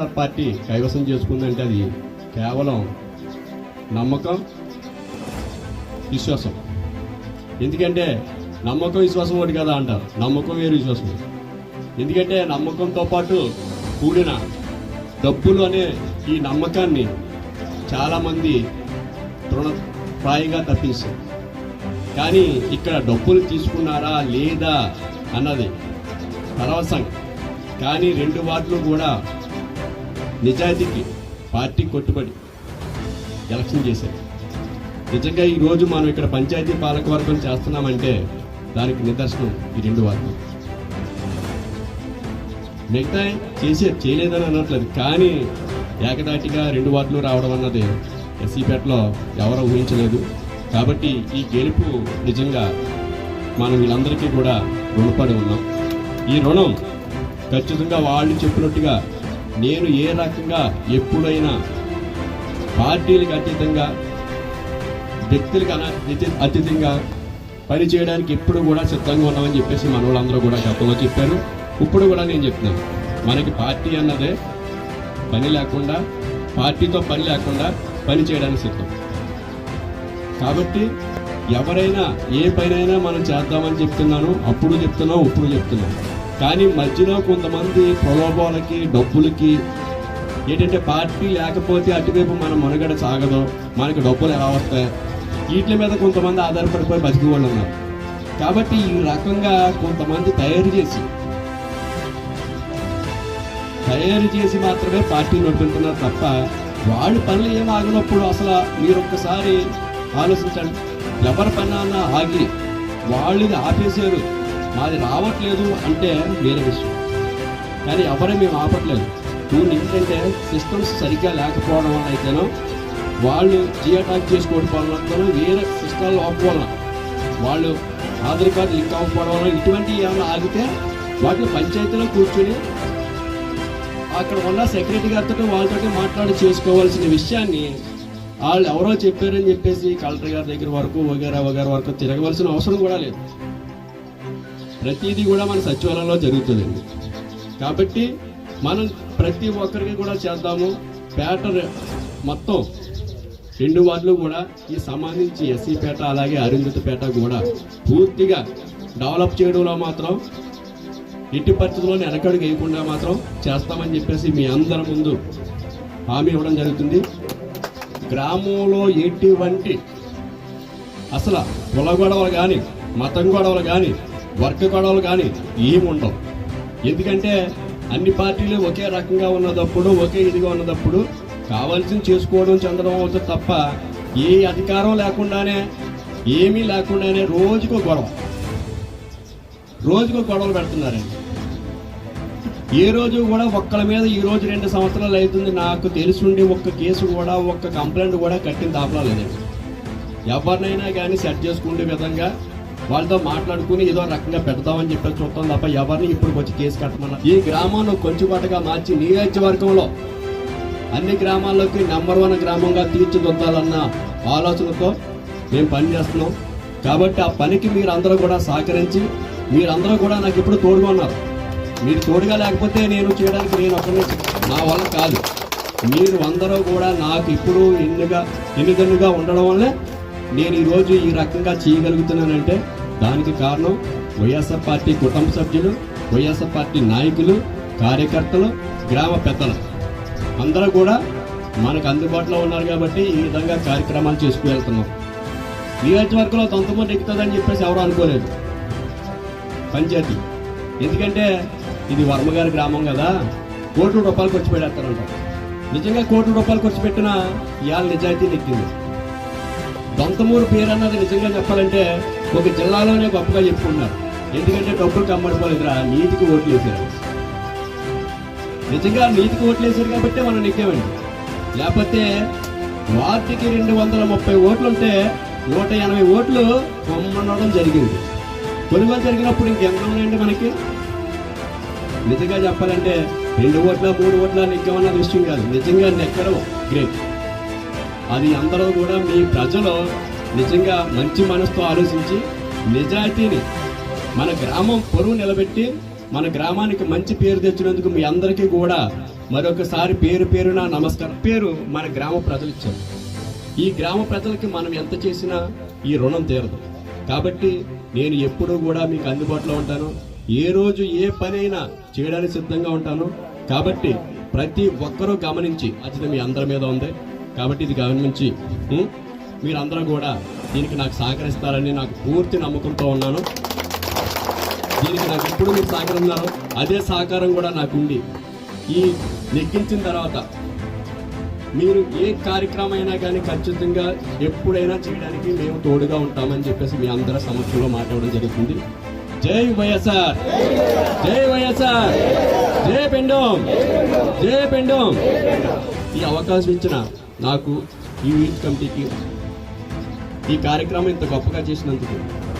YSR party కైవసం చేసుకుందంటే అది కేవలం నమ్మకం విశ్వాసం. ఎందుకంటే నమ్మకం విశ్వాసం ఒకటి కదా అంటారు. నమ్మకం వేరు విశ్వాసం ఎందుకంటే నమ్మకంతో పాటు కూడిన డబ్బులు అనే ఈ నమ్మకాన్ని చాలామంది తృణప్రాయంగా తప్పిస్తారు. కానీ ఇక్కడ డబ్బులు తీసుకున్నారా లేదా అన్నది తర్వాత కానీ రెండు వార్డులు కూడా నిజాయితీకి పార్టీ కొట్టుబడి ఎలక్షన్ చేశారు. నిజంగా ఈరోజు మనం ఇక్కడ పంచాయతీ పాలకవర్గం చేస్తున్నామంటే దానికి నిదర్శనం ఈ రెండు వార్డులు మిగతా చేసే చేయలేదని అనట్లేదు కానీ ఏకదాటిగా రెండు వార్డులు రావడం అన్నది ఎస్సీపేటలో ఎవరో ఊహించలేదు. కాబట్టి ఈ గెలుపు నిజంగా మనం వీళ్ళందరికీ కూడా రుణపడి ఉన్నాం. ఈ రుణం ఖచ్చితంగా వాళ్ళు చెప్పినట్టుగా నేను ఏ రకంగా ఎప్పుడైనా పార్టీలకు అతీతంగా వ్యక్తులకు అతి- అతీతంగా పని చేయడానికి ఎప్పుడు కూడా సిద్ధంగా ఉన్నామని చెప్పేసి మన వాళ్ళందరూ కూడా గతంలో చెప్పారు. ఇప్పుడు కూడా నేను చెప్తున్నాను. మనకి పార్టీ అన్నదే పని లేకుండా పార్టీతో పని లేకుండా పని చేయడానికి సిద్ధం. కాబట్టి ఎవరైనా ఏ పైనైనా మనం చేద్దామని చెప్తున్నాను అప్పుడు చెప్తున్నాం ఇప్పుడు చెప్తున్నాం కానీ మధ్యలో కొంతమంది ప్రలోభాలకి డబ్బులకి ఏంటంటే పార్టీ లేకపోతే అటువైపు మన మనుగడ సాగదు. మనకి డబ్బులు ఎలా వస్తాయి? వీటి మీద కొంతమంది ఆధారపడిపోయి బతికి వాళ్ళు ఉన్నారు కాబట్టి ఈ రకంగా కొంతమంది తయారు చేసి తయారు చేసి మాత్రమే పార్టీ నడుపుతున్నారు తప్ప వాళ్ళు పనులు ఏం ఆగినప్పుడు అసలు మీరు ఒక్కసారి ఆలోచించండి. ఎవరి పని అన్నా ఆగి వాళ్ళది ఆపేశారు. మాది రావట్లేదు అంటే వేరే విషయం. కానీ ఎవరే మేము ఆపట్లేదు. నువ్వు ఏంటంటే సిస్టమ్స్ సరిగ్గా లేకపోవడం వల్ల అయితేనో వాళ్ళు జియాటాక్ చేసుకోవడం వల్ల వేరే సిస్టమ్ ఆపుకోవాల? వాళ్ళు ఆధార్ కార్డు లింక్ అవ్వకపోవడం వల్ల ఇటువంటి ఏమైనా ఆగితే వాటిని పంచాయతీలో కూర్చొని అక్కడ ఉన్న సెక్రటరీ గారితో వాళ్ళతో మాట్లాడి చేసుకోవాల్సిన విషయాన్ని వాళ్ళు ఎవరో చెప్పారని చెప్పేసి కలెక్టర్ గారి దగ్గర వరకు వగేరా వగేరా వరకు తిరగవలసిన అవసరం కూడా లేదు. ప్రతిదీ కూడా మన సచివాలయంలో జరుగుతుందండి కాబట్టి మనం ప్రతి ఒక్కరికి కూడా చేద్దాము. పేట మొత్తం రెండు వార్డులు కూడా ఈ సంబంధించి ఎస్సీ పేట అలాగే అరుంధతి పేట కూడా పూర్తిగా డెవలప్ చేయడంలో మాత్రం ఎట్టి పరిస్థితుల్లో వెనకడుగు వేయకుండా మాత్రం చేస్తామని చెప్పేసి మీ అందరి ముందు హామీ ఇవ్వడం జరుగుతుంది. గ్రామంలో ఎటువంటి అసలు కుల గొడవలు కానీ మతం గొడవలు కానీ వర్గ గొడవలు కానీ ఏమి ఉండవు ఎందుకంటే అన్ని పార్టీలు ఒకే రకంగా ఉన్నదప్పుడు ఒకే ఇదిగా ఉన్నదప్పుడు కావాల్సింది చేసుకోవడం చెందడం అవుతుంది తప్ప ఏ అధికారం లేకుండానే ఏమీ లేకుండానే రోజుకో గొడవ. రోజుకో గొడవలు పెడుతున్నారండి. ఏ రోజు కూడా ఒక్కల మీద ఈ రోజు రెండు సంవత్సరాలు అవుతుంది నాకు తెలుసుండి ఒక్క కేసు కూడా ఒక్క కంప్లైంట్ కూడా కట్టిన దాపలా లేదండి. ఎవరినైనా కానీ సెట్ చేసుకునే విధంగా వాళ్ళతో మాట్లాడుకుని ఏదో రకంగా పెడతామని చెప్పి చూస్తాం తప్ప ఎవరిని ఇప్పుడు వచ్చి కేసు కట్టమన్నా. ఈ గ్రామాన్ని కొంచెంపాటుగా మార్చి నియోజకవర్గంలో అన్ని గ్రామాల్లోకి నెంబర్ వన్ గ్రామంగా తీర్చిదిద్దాలన్న ఆలోచనతో మేము పని చేస్తున్నాం కాబట్టి ఆ పనికి మీరందరూ కూడా సహకరించి మీరందరూ కూడా నాకు ఇప్పుడు తోడుగా ఉన్నారు. మీరు తోడుగా లేకపోతే నేను చేయడానికి నేను ఒకరిని నా వల్ల కాదు. మీరు అందరూ కూడా నాకు ఇప్పుడు ఎన్నుగా ఎన్నికన్నుగా ఉండడం వల్లే నేను ఈరోజు ఈ రకంగా చేయగలుగుతున్నానంటే దానికి కారణం వైఎస్ఆర్ పార్టీ కుటుంబ సభ్యులు వైఎస్ఆర్ పార్టీ నాయకులు కార్యకర్తలు గ్రామ పెద్దలు. అందరూ కూడా మనకు అందుబాటులో ఉన్నారు కాబట్టి ఈ విధంగా కార్యక్రమాలు చేసుకువెళ్తున్నాం నియోజకవర్గంలో తొంతమంది ఎక్కుతుందని చెప్పేసి ఎవరు అనుకోలేదు. పంచాయతీ. ఎందుకంటే ఇది వర్మగారి గ్రామం కదా. కోట్ల రూపాయలు ఖర్చు పెడతారంట నిజంగా కోట్ల రూపాయలు ఖర్చు పెట్టినా ఇవాళ నిజాయితీ నెక్కింది దొంతమూరు పేరు అన్నది నిజంగా చెప్పాలంటే ఒక జిల్లాలోనే గొప్పగా చెప్పుకున్నారు ఎందుకంటే డబ్బులు కమ్మడిపోలేదురా నీతికి ఓట్లు వేశారు నిజంగా నీతికి ఓట్లు వేశారు కాబట్టి మనం నెక్కామండి. లేకపోతే వార్డుకి రెండు వందల ముప్పై ఓట్లు ఉంటే నూట ఎనభై ఓట్లు కొమ్మనడం జరిగింది. కొనుగోలు జరిగినప్పుడు ఇంకెంత ఉన్నాయండి మనకి? నిజంగా చెప్పాలంటే రెండు ఓట్ల మూడు ఓట్ల నెగ్గమన్న విషయం కాదు. నిజంగా నెక్కడం గ్రేట్ అది అందరూ కూడా మీ ప్రజలు నిజంగా మంచి మనసుతో ఆలోచించి నిజాయితీని మన గ్రామం పొరువు నిలబెట్టి మన గ్రామానికి మంచి పేరు తెచ్చినందుకు మీ అందరికీ కూడా మరొకసారి పేరు పేరున నమస్కారం. పేరు మన గ్రామ ప్రజలు ఇచ్చారు ఈ గ్రామ ప్రజలకి మనం ఎంత చేసినా ఈ రుణం తీరదు. కాబట్టి నేను ఎప్పుడూ కూడా మీకు అందుబాటులో ఉంటాను. ఏ రోజు ఏ పనైనా చేయడానికి సిద్ధంగా ఉంటాను. కాబట్టి ప్రతి ఒక్కరూ గమనించి బాధ్యత మీ అందరి మీద ఉంది. కాబట్టి ఇది గమనించి మీరందరూ కూడా దీనికి నాకు సహకరిస్తారని నాకు పూర్తి నమ్మకంతో ఉన్నాను. దీనికి నాకు ఎప్పుడు మీరు సహకరిస్తున్నారు అదే సహకారం కూడా నాకు ఉంది. ఈ నెగ్గించిన తర్వాత మీరు ఏ కార్యక్రమం అయినా కానీ ఖచ్చితంగా ఎప్పుడైనా చేయడానికి మేము తోడుగా ఉంటామని చెప్పేసి మీ అందరి సమక్షంలో మాట్లాడడం జరుగుతుంది. జై వైఎస్ఆర్! జై వైఎస్ఆర్! జై పెండోం! జై పెండోం! ఈ అవకాశం ఇచ్చిన నాకు ఈ యూత్ కమిటీకి ఈ కార్యక్రమం ఇంత గొప్పగా చేసినందుకు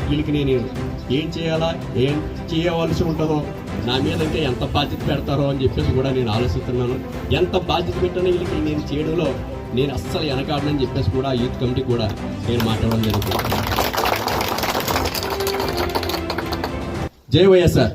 వీళ్ళకి నేను ఏం చేయాలా ఏం చేయవలసి ఉంటుందో నా మీద ఇంకా ఎంత బాధ్యత పెడతారో అని చెప్పేసి కూడా నేను ఆలోచిస్తున్నాను. ఎంత బాధ్యత పెట్టినా వీళ్ళకి నేను చేయడంలో నేను అస్సలు వెనకాడనని చెప్పేసి కూడా యూత్ కమిటీ కూడా నేను మాట్లాడడం జరుగుతుంది. జై వైఎస్ఆర్.